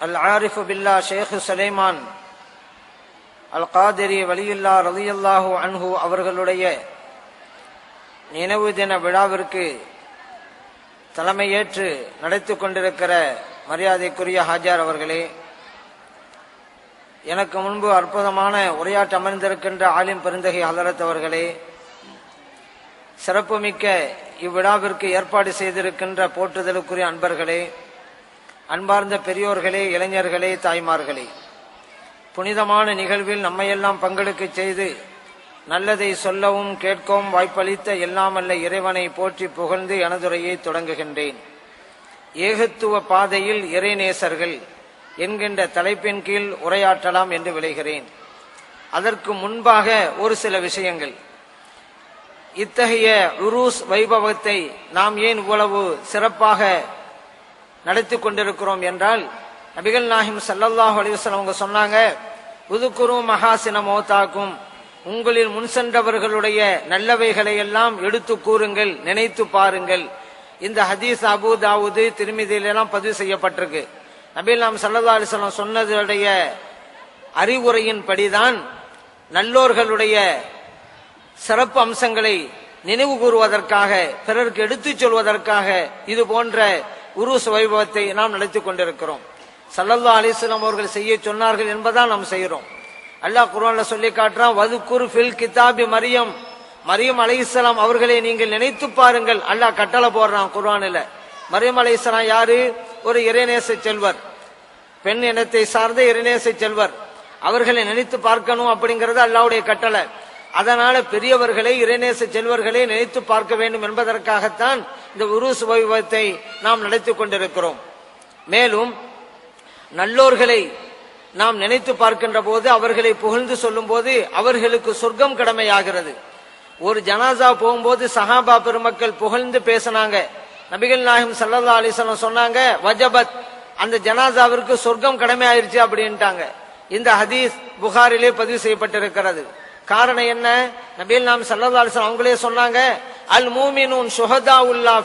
العارف بالله شيخ سليمان அல் வலியுல்லா ரலியல்லாஹு அன்ஹு அவர்களுடைய நினைவு தின விழாவிற்கு தலைமையேற்று நடத்தி கொண்டிருக்கிற மரியாதைக்குரிய ஹாஜார் அவர்களே எனக்கு முன்பு அற்புதமான உரையாற்ற அமர்ந்திருக்கின்ற ஆலிம் பெருந்தகை ஹலரத் அவர்களே சிறப்புமிக்க இவ்விழாவிற்கு ஏற்பாடு செய்திருக்கின்ற போற்றுதலுக்குரிய அன்பர்களே அன்பார்ந்த பெரியோர்களே இளைஞர்களே தாய்மார்களே புனிதமான நிகழ்வில் நம்மையெல்லாம் பங்கெடுக்க செய்து நல்லதை சொல்லவும் கேட்கவும் வாய்ப்பளித்த எல்லாமல்ல இறைவனை போற்றி புகழ்ந்து எனதுரையை தொடங்குகின்றேன். ஏகத்துவ பாதையில் இறைநேசர்கள் என்கின்ற தலைப்பின் கீழ் உரையாற்றலாம் என்று விளைகிறேன். அதற்கு முன்பாக ஒரு சில விஷயங்கள். இத்தகைய உருஸ் வைபவத்தை நாம் ஏன் இவ்வளவு சிறப்பாக நடத்தி கொண்டிருக்கிறோம் என்றால் நபிகள் நாஹிம் சல்லல்லாஹு அலிவசன் அவங்க சொன்னாங்க உதுக்குரு மகாசின மோத்தாக்கும் உங்களில் முன் சென்றவர்களுடைய நல்லவைகளை எல்லாம் எடுத்து கூறுங்கள் நினைத்து பாருங்கள். இந்த ஹதீஸ் அபு தாவூது திருமிதியிலெல்லாம் பதிவு செய்யப்பட்டிருக்கு. நபில் நாம் சல்லா அலிஸ்லாம் சொன்னதுடைய அறிவுரையின் படிதான் நல்லோர்களுடைய சிறப்பு அம்சங்களை நினைவு கூறுவதற்காக பிறருக்கு எடுத்துச் சொல்வதற்காக இது போன்ற உருஸ் வைபவத்தை நாம் நடத்தி கொண்டிருக்கிறோம். சல்லல்லா அலிஸ்லாம் அவர்கள் செய்ய சொன்னார்கள் என்பதான் நாம் செய்கிறோம். அல்லாஹ் குரான்ல சொல்லி காட்டுறான் வது ஃபில் கிதாபி மரியம். மரியம் அலைஹிஸ்ஸலாம் அவர்களை நீங்கள் நினைத்து பாருங்கள். அல்லாஹ் கட்டளை போடுறான் குர்ஆனில். மரியம் அலைஹிஸ்ஸலாம் யாரு? ஒரு இறைநேச செல்வர். பெண் இனத்தை சார்ந்த இறைநேச செல்வர். அவர்களை நினைத்து பார்க்கணும் அப்படிங்கிறது அல்லாவுடைய கட்டளை. அதனால பெரியவர்களை இறைநேச செல்வர்களை நினைத்து பார்க்க வேண்டும் என்பதற்காகத்தான் இந்த உருஸ் வைபவத்தை நாம் நடத்தி கொண்டிருக்கிறோம். மேலும் நல்லோர்களை நாம் நினைத்து பார்க்கின்ற போது அவர்களை புகழ்ந்து சொல்லும் போது அவர்களுக்கு சொர்க்கம் கடமையாகிறது. ஒரு ஜனாசா போகும்போது சஹாபா பெருமக்கள் புகழ்ந்து பேசினாங்க. நபிகள் நாயகம் சல்லா அலிஸ்லாம் சொன்னாங்க வஜபத் அந்த ஜனாசாவிற்கு சொர்க்கம் கடமையாயிருச்சு அப்படின்ட்டாங்க. இந்த ஹதீஸ் புகாரிலே பதிவு செய்யப்பட்டிருக்கிறது. காரணம் என்ன? நபீல் நாம் சல்லல்லா அவங்களே சொன்னாங்க அல் மூமினூன் சுஹதா உல்லா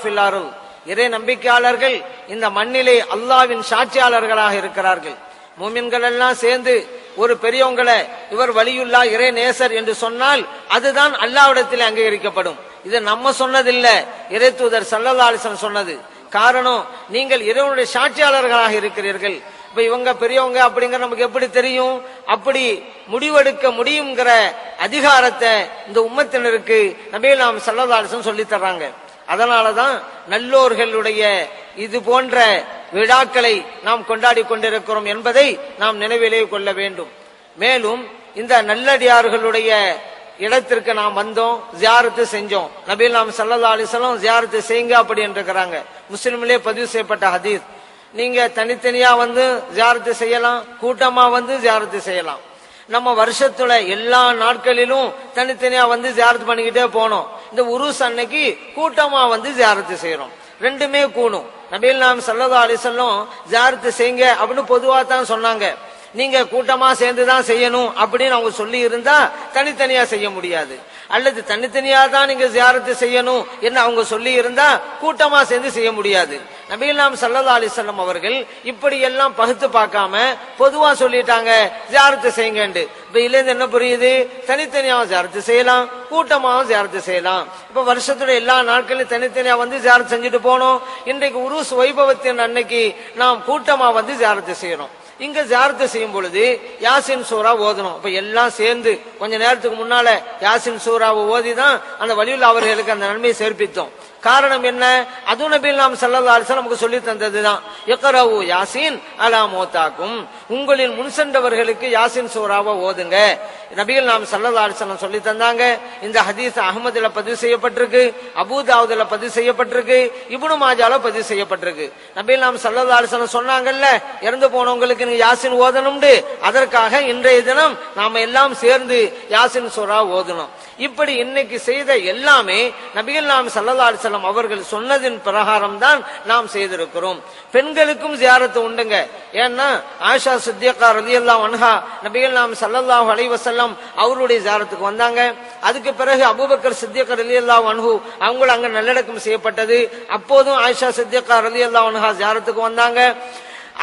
இறை நம்பிக்கையாளர்கள் இந்த மண்ணிலே அல்லாவின் சாட்சியாளர்களாக இருக்கிறார்கள். மூமின்கள் எல்லாம் சேர்ந்து ஒரு பெரியவங்களை இவர் வலியுல்லா இறை நேசர் என்று சொன்னால் அதுதான் அல்லாவிடத்தில் அங்கீகரிக்கப்படும். இது நம்ம சொன்னதில்ல இறை தூதர் சல்லல்லா சொன்னது. காரணம் நீங்கள் இறைவனுடைய சாட்சியாளர்களாக இருக்கிறீர்கள். இப்ப இவங்க பெரியவங்க அப்படிங்கிற நமக்கு எப்படி தெரியும்? அப்படி முடிவெடுக்க முடியுங்கிற அதிகாரத்தை இந்த உம்மத்தினருக்கு நபீல் நாம் சல்லதாலிசம் சொல்லி தர்றாங்க. அதனாலதான் நல்லோர்களுடைய இது போன்ற விழாக்களை நாம் கொண்டாடி கொண்டிருக்கிறோம் என்பதை நாம் நினைவிலே கொள்ள வேண்டும். மேலும் இந்த நல்லடியார்களுடைய இடத்திற்கு நாம் வந்தோம் ஜியாரத்து செஞ்சோம். நபீல் நாம் சல்லா அலிசலம் ஜியாரத்து செய்யுங்க அப்படி இருக்கிறாங்க. முஸ்லிம்லே பதிவு செய்யப்பட்ட ஹதீஸ். நீங்க தனித்தனியா வந்து ஜியாரத்து செய்யலாம் கூட்டமா வந்து ஜியாரத்து செய்யலாம். நம்ம வருஷத்துல எல்லா நாட்களிலும் தனித்தனியா வந்து ஜியாரத்து பண்ணிக்கிட்டே போனோம். இந்த உருஸ் அன்னைக்கு கூட்டமா வந்து ஜியாரத்து செய்யறோம். ரெண்டுமே கூணும். நபீல் நாம் சல்லதா அலிசல்லும் ஜியாரத்து செய்யுங்க அப்படின்னு பொதுவா தான் சொன்னாங்க. நீங்க கூட்டமா சேர்ந்து தான் செய்யணும் அப்படின்னு அவங்க சொல்லி இருந்தா தனித்தனியா செய்ய முடியாது. அல்லது தனித்தனியா தான் நீங்க ஜியாரத்து செய்யணும் என்று அவங்க சொல்லி இருந்தா கூட்டமா சேர்ந்து செய்ய முடியாது. நபீலாம் சல்லா அலிசல்லம் அவர்கள் இப்படி எல்லாம் பகுத்து பார்க்காம பொதுவா சொல்லிட்டாங்க ஜியாரத்து செய்யுங்கண்டு இப்ப இதுல என்ன புரியுது? தனித்தனியாவும் ஜியாரத்து செய்யலாம் கூட்டமாகவும் ஜியாரத்து செய்யலாம். இப்ப வருஷத்துல எல்லா நாட்களையும் தனித்தனியா வந்து ஜியாரத்து செஞ்சுட்டு போனோம். இன்றைக்கு உருஸ் வைபவத்தின் அன்னைக்கு நாம் கூட்டமா வந்து ஜியாரத்து செய்யறோம். இங்க ஜாரத்து செய்யும் பொழுது யாசின் சூறா ஓதணும். இப்ப எல்லாம் சேர்ந்து கொஞ்ச நேரத்துக்கு முன்னால யாசின் சூறாவை ஓதி தான் அந்த வழியில் அவர்களுக்கு அந்த நன்மையை சேர்ப்பித்தோம். காரணம் என்ன? அது நபில் நாம் சல்லா அலிசன் நமக்கு சொல்லி தந்ததுதான். இக்கரவு யாசின் அலா மோத்தாக்கும். உங்களின் முன் சென்றவர்களுக்கு யாசின் சூறாவை ஓதுங்க. நபிகள் நாம் சல்லதாசனம் சொல்லி தந்தாங்க. இந்த ஹதீஸ் அகமதுல பதிவு செய்யப்பட்டிருக்கு. அபூதாவுதுல பதிவு செய்யப்பட்டிருக்கு. இபுனு மாஜால பதிவு செய்யப்பட்டிருக்கு. நபிகள் நாம் சல்லல்லா சொன்னாங்கல்ல இறந்து போனவங்களுக்கு நீங்க யாசின் ஓதணும்னு அதற்காக இன்றைய தினம் நாம எல்லாம் சேர்ந்து யாசின் சூறா ஓதணும். இப்படி இன்னைக்கு செய்த எல்லாமே நபிகள் நாம் சல்லல்லா அவர்கள் சொன்னதின் பிரகாரம் தான் நாம் செய்திருக்கிறோம். பெண்களுக்கும் ஜியாரத்து உண்டுங்க. ஏன்னா ஆஷா சித்தியக்கா ரதியல்லா அன்ஹா நபிகள் நாம் சல்லல்லாஹ் அலைஹி அவருடைய ஜாரத்துக்கு வந்தாங்க. அதுக்கு பிறகு அபூபக்கர் சித்தியக்கா ரலியல்லாஹு அன்ஹு அவங்களும் அங்க நல்லடக்கம் செய்யப்பட்டது. அப்போதும் ஆயிஷா சித்தியக்கா ரலியல்லாஹு அன்ஹா ஜாரத்துக்கு வந்தாங்க.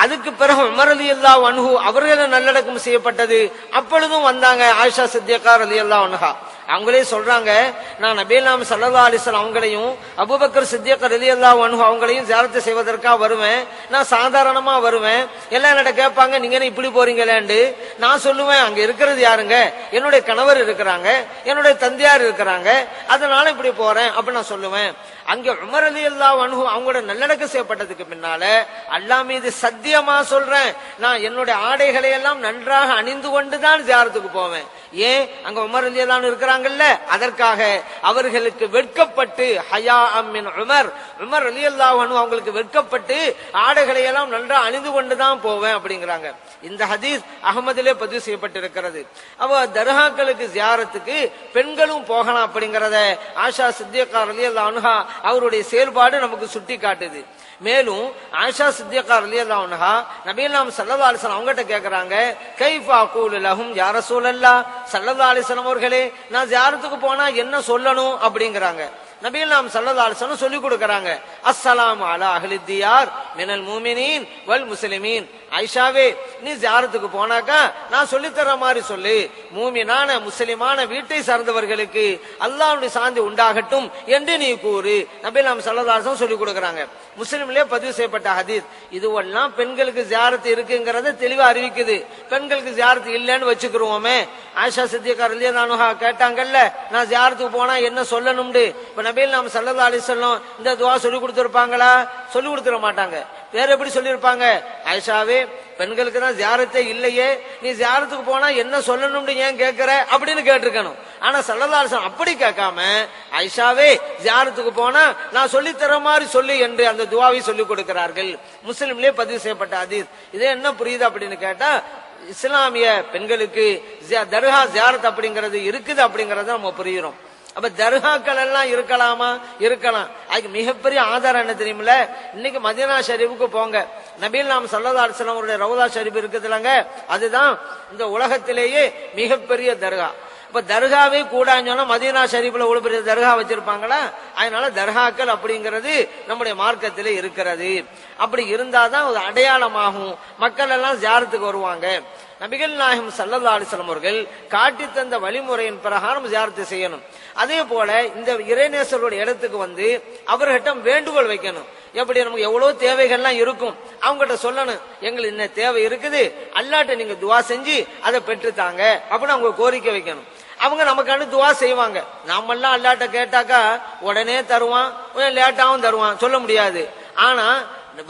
அதுக்கு பிறகு உமர் அலி அல்லா அன்ஹு அவர்களும் நல்லடக்கம் செய்யப்பட்டது. அப்பொழுதும் வந்தாங்க ஆயிஷா சித்தியக்கா ரலி அல்லா அன்ஹா. அவங்களே சொல்றாங்க நான் நபீலாம் சல்லா அலிஸ்லாம் அவங்களையும் அபுபக்கர் சித்தியக்கர் ரலி அல்லா அவங்களையும் ஜியாரத்து செய்வதற்காக வருவேன். நான் சாதாரணமா வருவேன். எல்லாம் என்னட்ட கேட்பாங்க நீங்க என்ன இப்படி போறீங்களேண்டு நான் சொல்லுவேன் அங்க இருக்கிறது யாருங்க? என்னுடைய கணவர் இருக்கிறாங்க. என்னுடைய தந்தையார் இருக்கிறாங்க. அதனால இப்படி போறேன். அப்படி நான் சொல்லுவேன். அங்க உமர் அலி அல்லா அணுகும் அவங்களோட நல்லடக்கம் செய்யப்பட்டதுக்கு பின்னால அல்லா மீது சத்தியமா சொல்றேன். நான் என்னுடைய ஆடைகளை எல்லாம் நன்றாக அணிந்து கொண்டுதான் ஜியாரத்துக்கு போவேன். ஏன்? அங்க உமர் அலி அல்லான்னு இருக்கிறாங்கல்ல? அதற்காக அவர்களுக்கு வெட்கப்பட்டு ஹயா அம்மின் உமர். உமர் அலி அல்லா அவங்களுக்கு வெட்கப்பட்டு ஆடைகளை எல்லாம் நன்றாக அணிந்து கொண்டுதான் போவேன் அப்படிங்கிறாங்க. இந்த ஹதீஸ் அகமதிலே பதிவு செய்யப்பட்டிருக்கிறது. அவ தர்காக்களுக்கு ஜியாரத்துக்கு பெண்களும் போகலாம் அப்படிங்கறத ஆஷா சித்தியக்கார் அலி அல்லா அனுஹா அவருடைய செயல்பாடு நமக்கு சுட்டி காட்டுது. மேலும் ஆஷா சித்தியக்கார் அலி அல்லா அனுஹா நபீலாம் சல்லா அலிஸ்லாம் அவங்ககிட்ட கேட்கிறாங்க கைஃபா கூல் லஹும் யார சூழல்லா சல்லல்லா அலிஸ்லாம் அவர்களே நான் ஜியாரத்துக்கு போனா என்ன சொல்லணும்? அப்படிங்கிறாங்க. நபிகள் நாம் சல்லல்லா சொல்லிக் சொல்லி கொடுக்கறாங்க. அஸ்ஸலாம் அலா அஹ்லித்தியார் மினல் மூமினீன் வல் முஸ்லிமீன். ஐஷாவே நீ ஜியாரத்துக்கு போனாக்கா நான் சொல்லித்தர மாதிரி சொல்லு. மூமினான முஸ்லிமான வீட்டை சார்ந்தவர்களுக்கு அல்லாவுடைய சாந்தி உண்டாகட்டும் என்று நீ கூறு. நபி நாம் சல்லல்லாஹு சொல்லிக் கொடுக்கறாங்க. முஸ்லிம்லயே பதிவு செய்யப்பட்ட ஹதீஸ். இதுவெல்லாம் பெண்களுக்கு ஜியாரத்து இருக்குங்கிறத தெளிவா அறிவிக்குது. பெண்களுக்கு ஜியாரத்து இல்லைன்னு வச்சுக்கிறோமே ஆயிஷா சித்தியக்கார் இல்லையா கேட்டாங்கல்ல நான் ஜியாரத்துக்கு போனா என்ன சொல்லணும்னு இப்ப நாம நாம் சல்லல்லா அலிசல்லம் இந்த துவா சொல்லி கொடுத்துருப்பாங்களா? சொல்லி கொடுத்துட மாட்டாங்க. வேற எப்படி சொல்லியிருப்பாங்க? ஆயிஷாவே பெண்களுக்கு தான் ஜியாரத்தே இல்லையே. நீ ஜியாரத்துக்கு போனா என்ன சொல்லணும்னு ஏன் கேட்கிற? அப்படின்னு கேட்டிருக்கணும். ஆனா சல்லல்லா அலிஸ்லாம் அப்படி கேட்காம ஐஷாவே ஜியாரத்துக்கு போனா நான் சொல்லி தர மாதிரி சொல்லு என்று அந்த துவாவை சொல்லிக் கொடுக்கிறார்கள். முஸ்லிம்லயே பதிவு செய்யப்பட்ட அதீஸ் இதே என்ன புரியுது அப்படின்னு கேட்டா இஸ்லாமிய பெண்களுக்கு தர்கா ஜியாரத் அப்படிங்கிறது இருக்குது அப்படிங்கறத நம்ம புரியுறோம். அப்ப தர்காக்கள் எல்லாம் இருக்கலாமா? இருக்கலாம். அதுக்கு மிகப்பெரிய ஆதாரம் என்ன தெரியுமில்ல? இன்னைக்கு மதீனா ஷரீஃபுக்கு போங்க. நபீல் நாம் சல்லா அலிஸ்லாம் அவருடைய ரவுதா ஷரீஃப் இருக்குதுலங்க அதுதான் இந்த உலகத்திலேயே மிகப்பெரிய தர்கா இப்ப தர்காவே கூடான்னு சொன்னா மதீனா ஷரீஃப்ல இவ்வளவு பெரிய தர்கா வச்சிருப்பாங்களா? அதனால தர்காக்கள் அப்படிங்கிறது நம்முடைய மார்க்கத்தில் இருக்கிறது. அப்படி இருந்தாதான் ஒரு அடையாளமாகும். மக்கள் எல்லாம் ஜியாரத்துக்கு வருவாங்க. நபிகள் நாயகம் சல்லல்லா அலிஸ்லாம் அவர்கள் காட்டி தந்த வழிமுறையின் பிரகாரம் ஜியாரத்து செய்யணும். அதே போல இந்த இறைநேசருடைய இடத்துக்கு வந்து அவர்கிட்ட வேண்டுகோள் வைக்கணும். எப்படி நமக்கு எவ்வளவு தேவைகள்லாம் இருக்கும். அவங்ககிட்ட சொல்லணும். எங்களுக்கு என்ன தேவை இருக்குது. அல்லாட்ட நீங்க துவா செஞ்சு அதை பெற்றுத்தாங்க அப்படின்னு அவங்க கோரிக்கை வைக்கணும். அவங்க நமக்கான துவா செய்வாங்க. நாமெல்லாம் அல்லாட்ட கேட்டாக்கா உடனே தருவான் லேட்டாகவும் லேட்டாவும் தருவான் சொல்ல முடியாது. ஆனா இந்த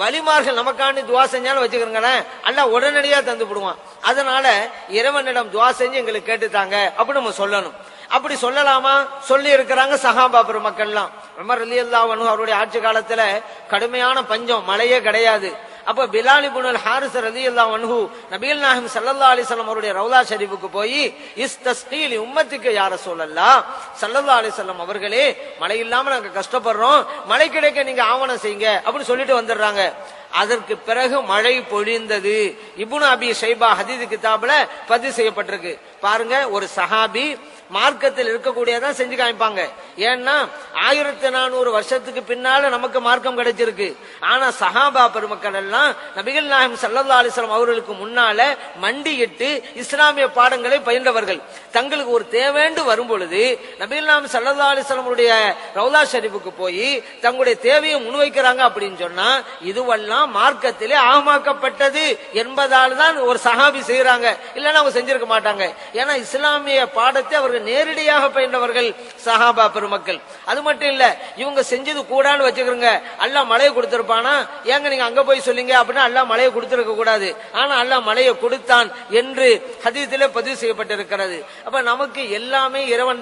நமக்காண்டி துவா செஞ்சாலும் வச்சுக்கிறீங்களேன் அல்ல உடனடியா தந்து விடுவான். அதனால இறைவனிடம் துவா செஞ்சு எங்களுக்கு கேட்டுத்தாங்க அப்படின்னு நம்ம சொல்லணும். அப்படி சொல்லலாமா? சொல்லி இருக்கிறாங்க சஹாபா பெருமக்கள்லாம். ரொம்ப ரலி அன்ஹு அவருடைய ஆட்சி காலத்துல கடுமையான பஞ்சம் மழையே கிடையாது. அப்ப பிலாலி புனல் ஹாரிஸ் ரதி அல்லா வன்ஹு நபீல் நாஹிம் அலைஹி வஸல்லம் அவருடைய ரவுலா ஷரீஃபுக்கு போய் இஸ்தஸ்கீலி உம்மத்துக்கு யார சொல்லல்லா ஸல்லல்லாஹு அலைஹி அவர்களே மழை இல்லாம நாங்க கஷ்டப்படுறோம் மழை கிடைக்க நீங்க ஆவணம் செய்யுங்க அப்படின்னு சொல்லிட்டு வந்துடுறாங்க. அதற்கு பிறகு மழை பொழிந்தது. இப்னு அபி ஷைபா ஹதீது கிதாபில் பதிவு செய்யப்பட்டிருக்கு. பாருங்க ஒரு சஹாபி மார்க்கத்தில் இருக்கக்கூடியதான் செஞ்சு காமிப்பாங்க. ஏன்னா ஆயிரத்தி நானூறு வருஷத்துக்கு பின்னால நமக்கு மார்க்கம் கிடைச்சிருக்கு. ஆனா சஹாபா பெருமக்கள் எல்லாம் நபிகள் நாயம் சல்லா அலிஸ்லாம் அவர்களுக்கு முன்னால மண்டியிட்டு இஸ்லாமிய பாடங்களை பயின்றவர்கள். தங்களுக்கு ஒரு தேவைண்டு வரும் பொழுது நபிகள் நாயகம் சல்லா அலிஸ்லாமுடைய ரவுலா ஷரீஃபுக்கு போய் தங்களுடைய தேவையை முன்வைக்கிறாங்க அப்படின்னு சொன்னா இதுவெல்லாம் மார்க்கத்திலே ஆகமாக்கப்பட்டது என்பதால் தான் ஒரு சஹாபி செய்யறாங்க இல்லைன்னா அவங்க செஞ்சிருக்க மாட்டாங்க. ஏன்னா இஸ்லாமிய பாடத்தை அவர்கள் நேரடியாக பயின்றவர்கள் சஹாபா பெருமக்கள். அது மட்டும் இல்ல இவங்க செஞ்சது கூடான்னு வச்சுக்கிறோங்க. அல்லா மழையை கொடுத்திருப்பானா? ஏங்க நீங்க அங்க போய் சொல்லிங்க அப்படின்னா அல்லா மழையை கொடுத்திருக்க கூடாது. ஆனா அல்லா மழையை கொடுத்தான் என்று ஹதீத்திலே பதிவு செய்யப்பட்டிருக்கிறது. அப்ப நமக்கு எல்லாமே இறைவன்